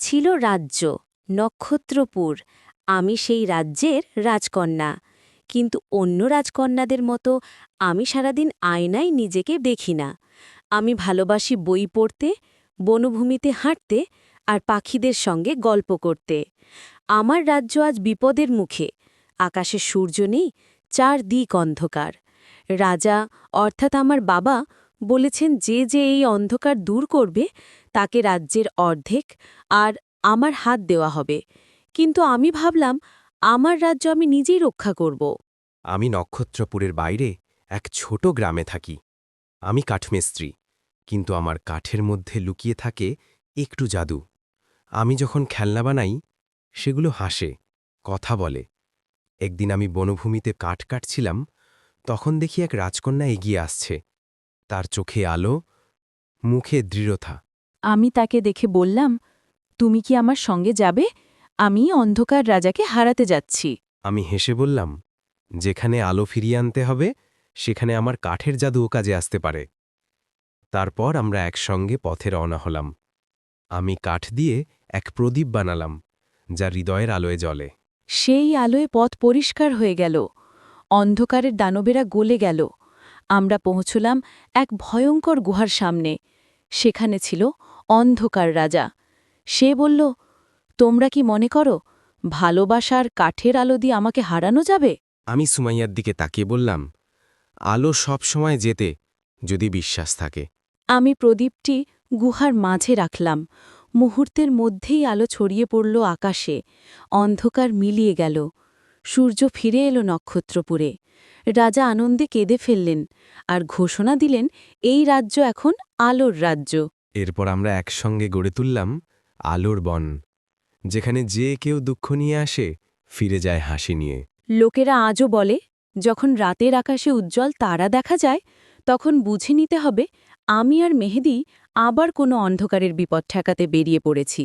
ছিল রাজ্য, নক্ষত্রপুর। আমি সেই রাজ্যের রাজকন্যা। কিন্তু অন্য রাজকন্যাদের মতো আমি সারাদিন আয়নায় নিজেকে দেখি না। আমি ভালোবাসি বই পড়তে, বনভূমিতে হাঁটতে আর পাখিদের সঙ্গে গল্প করতে। আমার রাজ্য আজ বিপদের মুখে। আকাশে সূর্য নেই, চারদিক অন্ধকার। রাজা, অর্থাৎ আমার বাবা বলেছেন, যে যে এই অন্ধকার দূর করবে, তাকে রাজ্যের অর্ধেক আর আমার হাত দেওয়া হবে। কিন্তু আমি ভাবলাম, আমার রাজ্য আমি নিজেই রক্ষা করব। আমি নক্ষত্রপুরের বাইরে এক ছোট গ্রামে থাকি। আমি কাঠমিস্ত্রি, কিন্তু আমার কাঠের মধ্যে লুকিয়ে থাকে একটু জাদু। আমি যখন খেলনা বানাই, সেগুলো হাসে, কথা বলে। একদিন আমি বনভূমিতে কাঠ কাটছিলাম, তখন দেখি এক রাজকন্যা এগিয়ে আসছে। তার চোখে আলো মুখে দৃঢ়তা। আমি তাকে দেখে বললাম তুমি কি আমার সঙ্গে যাবে? আমি অন্ধকার রাজাকে হারাতে যাচ্ছি। আমি হেসে বললাম যেখানে আলো ফিরিয়ে আনতে হবে সেখানে আমার কাঠের জাদুও কাজে আসতে পারে। তারপর আমরা একসঙ্গে পথে রওনা হলাম। আমি কাঠ দিয়ে এক প্রদীপ বানালাম যা হৃদয়ের আলোয় জ্বলে। সেই আলোয় পথ পরিষ্কার হয়ে গেল। অন্ধকারের দানবেরা গলে গেল। আমরা পৌঁছলাম এক ভয়ঙ্কর গুহার সামনে। সেখানে ছিল অন্ধকার রাজা। সে বলল তোমরা কি মনে করো ভালোবাসার কাঠের আলো দিয়ে আমাকে হারানো যাবে? আমি সুমাইয়ার দিকে তাকিয়ে বললাম আলো সব সময় যেতে যদি বিশ্বাস থাকে। আমি প্রদীপটি গুহার মাঝে রাখলাম। মুহূর্তের মধ্যেই আলো ছড়িয়ে পড়ল আকাশে। অন্ধকার মিলিয়ে গেল। সূর্য ফিরে এলো নক্ষত্রপুরে। রাজা আনন্দে কেঁদে ফেললেন আর ঘোষণা দিলেন এই রাজ্য এখন আলোর রাজ্য। এরপর আমরা একসঙ্গে গড়ে তুললাম আলোর বন যেখানে যে কেউ দুঃখ নিয়ে আসে ফিরে যায় হাসি নিয়ে। লোকেরা আজও বলে যখন রাতের আকাশে উজ্জ্বল তারা দেখা যায় তখন বুঝে নিতে হবে আমি আর মেহেদি আবার কোনো অন্ধকারের বিপদ ঠেকাতে বেরিয়ে পড়েছি।